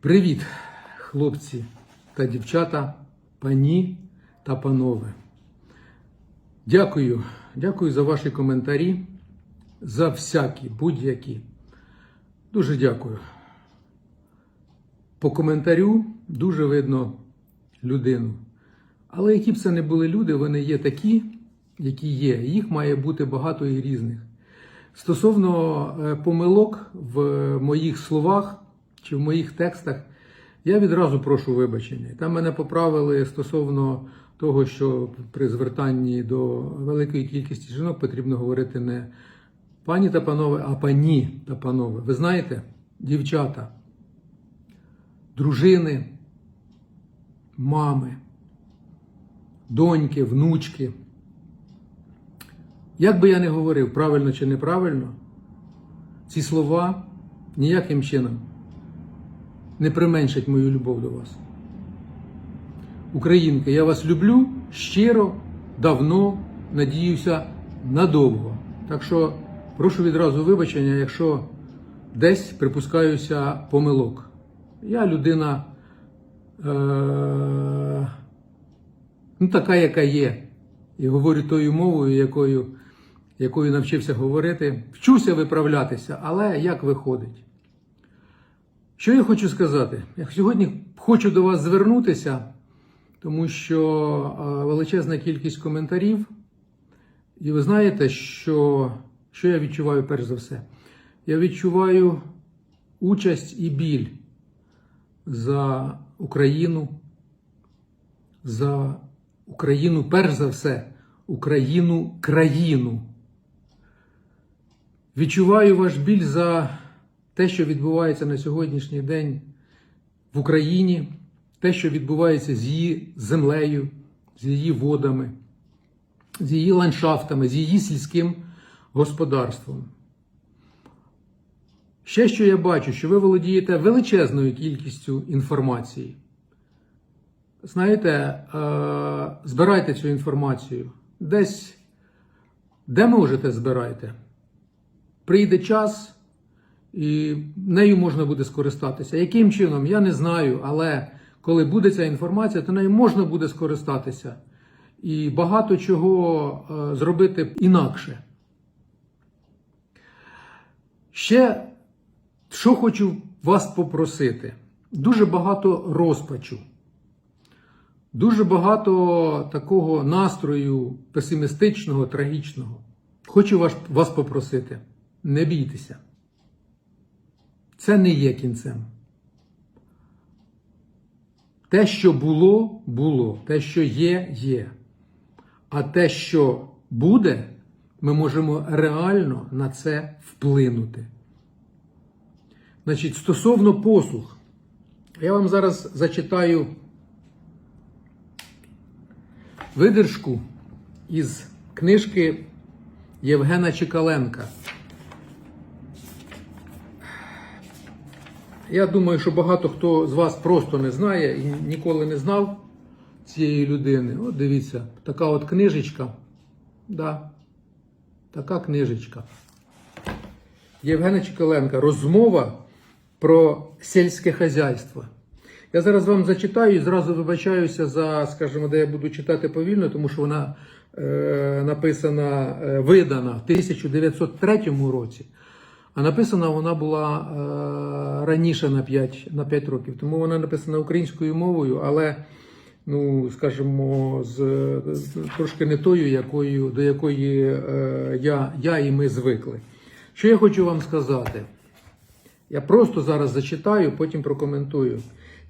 Привіт, хлопці та дівчата, пані та панове. Дякую, дякую за ваші коментарі, за всякі, будь-які. Дуже дякую. По коментарю дуже видно людину. Але які б це не були люди, вони є такі, які є. Їх має бути багато і різних. Стосовно е, помилок в моїх словах чи в моїх текстах, я відразу прошу вибачення. Там мене поправили стосовно того, що при звертанні до великої кількості жінок потрібно говорити не пані та панове, а пані та панове. Ви знаєте, дівчата, дружини, мами, доньки, внучки. Як би я не говорив, правильно чи неправильно, ці слова ніяким чином не применшать мою любов до вас. Українки, я вас люблю щиро, давно, надіюся, надовго. Так що прошу відразу вибачення, якщо десь припускаюся помилок. Я людина е- ну, така, яка є. І говорю тою мовою, якою, якою навчився говорити. Вчуся виправлятися, але як виходить? Що я хочу сказати? Я сьогодні хочу до вас звернутися, тому що величезна кількість коментарів. І ви знаєте, що, що я відчуваю перш за все? Я відчуваю участь і біль за Україну, за Україну, перш за все, Україну країну. Відчуваю ваш біль за те, що відбувається на сьогоднішній день в Україні, те, що відбувається з її землею, з її водами, з її ландшафтами, з її сільським господарством. Ще що я бачу, що ви володієте величезною кількістю інформації. Знаєте, е, збирайте цю інформацію. Десь, де можете, збирайте. Прийде час, і нею можна буде скористатися. Яким чином, я не знаю, але коли буде ця інформація, то нею можна буде скористатися. І багато чого е, зробити інакше. Ще, що хочу вас попросити, дуже багато розпачу. Дуже багато такого настрою песимістичного, трагічного. Хочу вас, вас попросити, не бійтеся. Це не є кінцем. Те, що було, було. Те, що є, є. А те, що буде, ми можемо реально на це вплинути. Значить, стосовно послуг, я вам зараз зачитаю видержку із книжки Євгена Чекаленка. Я думаю, що багато хто з вас просто не знає і ніколи не знав цієї людини. От дивіться, така от книжечка. Да, така книжечка. Євгена Чекаленка. Розмова про сільське хазяйство. Я зараз вам зачитаю і зразу вибачаюся за, скажімо, де я буду читати повільно, тому що вона е, написана, е, видана в 1903 році. А написана вона була е, раніше на 5, на 5 років. Тому вона написана українською мовою, але, ну, скажімо, з, з трошки не тою, якою, до якої е, я, я і ми звикли. Що я хочу вам сказати? Я просто зараз зачитаю, потім прокоментую.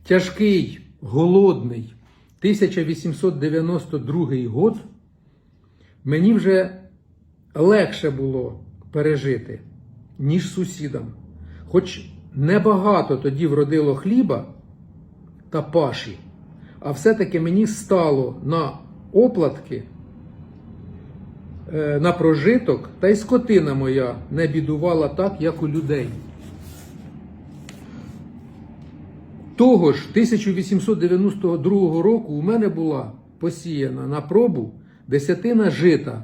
Тяжкий, голодний 1892 год мені вже легше було пережити, ніж сусідам. Хоч небагато тоді вродило хліба та паші, а все-таки мені стало на оплатки, е, на прожиток, та й скотина моя не бідувала так, як у людей. Того ж 1892 року у мене була посіяна на пробу десятина жита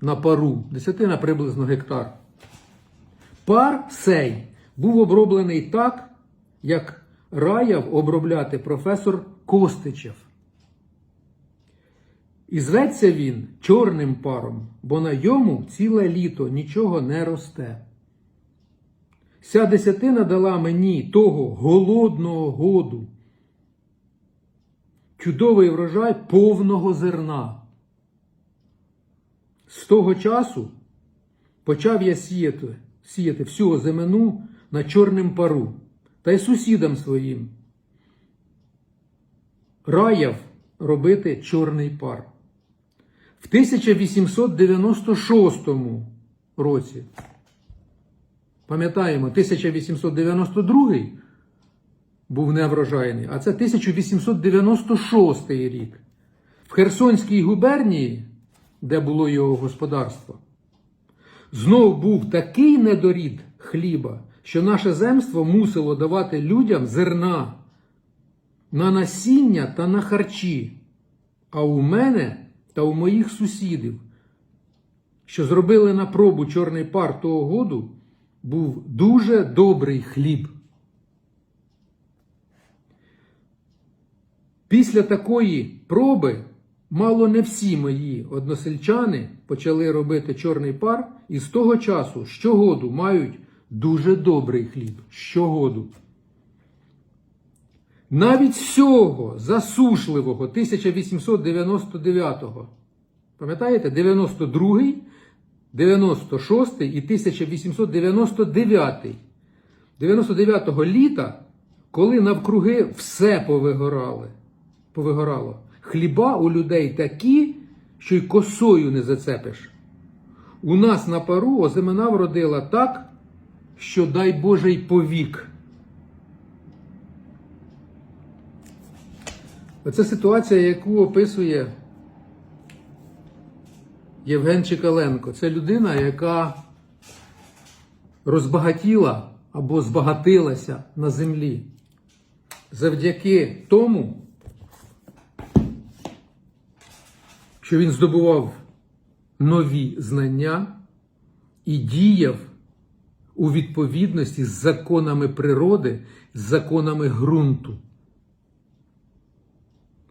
на пару, десятина приблизно гектар. Пар сей був оброблений так, як раяв обробляти професор Костичев. І зветься він чорним паром, бо на йому ціле літо нічого не росте. Ся десятина дала мені того голодного году, чудовий врожай повного зерна. З того часу почав я сіяти, сіяти всю земену на чорним пару та й сусідам своїм. Раяв робити чорний пар. В 1896 році, пам'ятаємо, 1892 був неврожайний, а це 1896 рік. В Херсонській губернії, де було його господарство, знов був такий недорід хліба, що наше земство мусило давати людям зерна на насіння та на харчі. А у мене та у моїх сусідів, що зробили на пробу чорний пар того году, був дуже добрий хліб. Після такої проби мало не всі мої односельчани почали робити чорний пар і з того часу щогоду мають дуже добрий хліб. Щогоду. Навіть з цього засушливого 1899-го, пам'ятаєте, 92-й, 96-й і 1899-й, 99-го літа, коли навкруги все повигорали, повигорало. Хліба у людей такі, що й косою не зацепиш. У нас на пару озимина вродила так, що дай Боже й повік. Оце ситуація, яку описує Євген Чекаленко. Це людина, яка розбагатіла або збагатилася на землі завдяки тому, що він здобував нові знання і діяв у відповідності з законами природи, з законами ґрунту.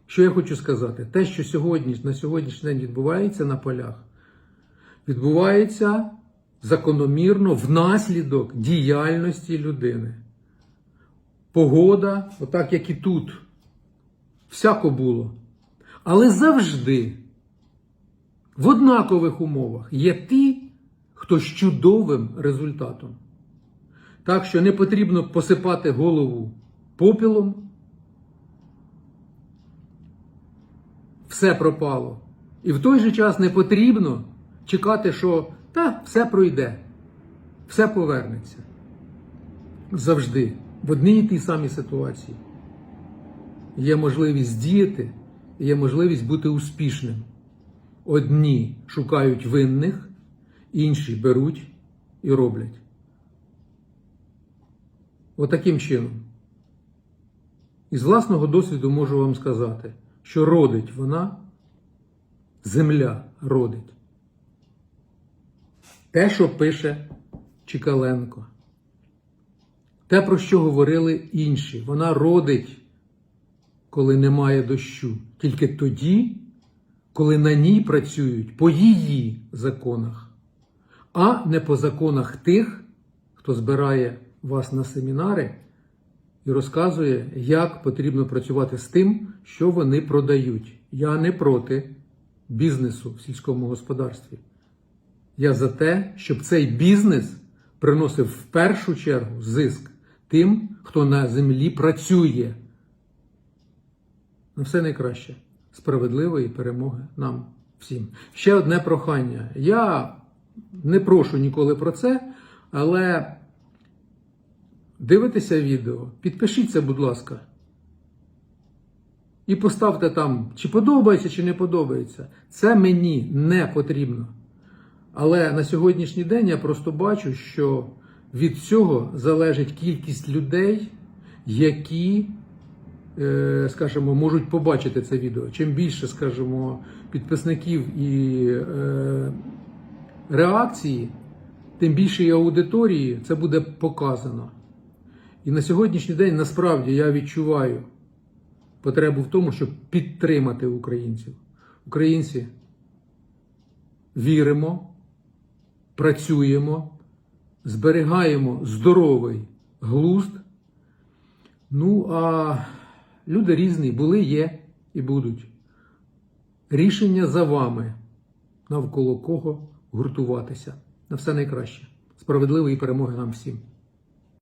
Що я хочу сказати? Те, що сьогодні, на сьогоднішній день відбувається на полях, відбувається закономірно внаслідок діяльності людини. Погода, отак як і тут, всяко було. Але завжди в однакових умовах є ті, хто з чудовим результатом. Так що не потрібно посипати голову попілом. все пропало. І в той же час не потрібно чекати, що та все пройде, все повернеться. Завжди, в одній і тій самій ситуації. Є можливість діяти, є можливість бути успішним. Одні шукають винних, інші беруть і роблять. Отаким чином. Із власного досвіду можу вам сказати що родить вона, земля родить. Те, що пише Чикаленко, те, про що говорили інші, вона родить, коли немає дощу, тільки тоді, коли на ній працюють по її законах, а не по законах тих, хто збирає вас на семінари і розказує, як потрібно працювати з тим, що вони продають. Я не проти бізнесу в сільському господарстві. Я за те, щоб цей бізнес приносив в першу чергу зиск тим, хто на землі працює. На все найкраще. Справедливої перемоги нам всім. Ще одне прохання. Я не прошу ніколи про це, але дивитеся відео, підпишіться, будь ласка. І поставте там, чи подобається, чи не подобається. Це мені не потрібно. Але на сьогоднішній день я просто бачу, що від цього залежить кількість людей, які, скажімо, можуть побачити це відео. Чим більше, скажімо, підписників і е, реакції, тим більше і аудиторії це буде показано. І на сьогоднішній день насправді я відчуваю потребу в тому, щоб підтримати українців. Українці віримо, працюємо, зберігаємо здоровий глузд. Ну, а люди різні були, є і будуть. Рішення за вами, навколо кого гуртуватися. На все найкраще. Справедливої перемоги нам всім.